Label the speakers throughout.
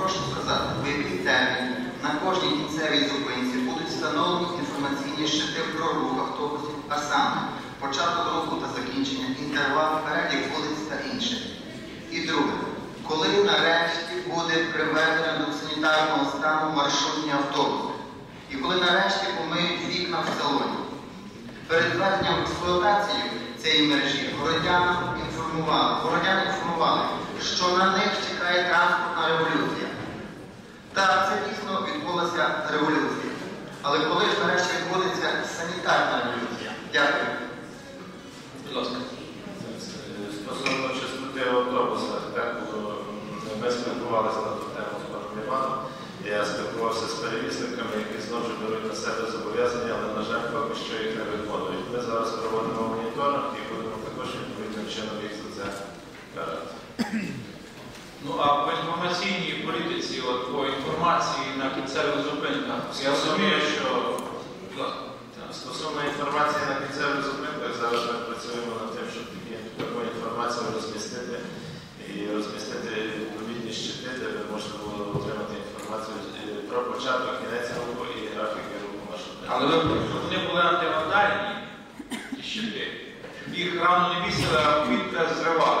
Speaker 1: прошу сказати, у який термін на кожній кінцевій зупинці будуть встановлені інформаційні щити про рух автобусів, а саме початок руху та закінчення, інтервал, перелік вулиць та інше. І друге, коли нарешті буде приведено до санітарного стану маршрутні автобуси? І коли нарешті помиють вікна в салоні? Перед введенням в експлуатацію цієї мережі городян інформували, що на них Так, це дійсно відбулася революція. Але коли ж нарешті відбудеться санітарна революція? Дякую.
Speaker 2: Будь ласка.
Speaker 3: Стосовно частоти автобуса, так ми спілкувалися на ту тему з паном Іваном. Я спілкувався з перевізниками, які знову ж беруть на себе зобов'язання, але, на жаль, поки що їх не виконують. Ми зараз проводимо моніторинг і будемо також відповідним чином їх за це карати.
Speaker 2: Ну а по інформаційній політиці, от по інформації на кінцевих зупинках, я розумію, що.
Speaker 3: Так, Стосовно інформації на кінцевих зупинках, зараз ми працюємо над тим, щоб таку інформацію розмістити і розмістити відповідні щити, де ви можете було отримати інформацію про початок, кінець руху і графіки руху маршруту.
Speaker 2: Але ви вони були антивандальні, ті щити. Їх рано не вісили, а повітря зривали,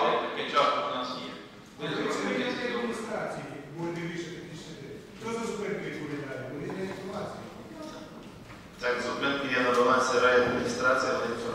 Speaker 4: Tak, z
Speaker 3: odmianki nie nadawana jest administracja, no ale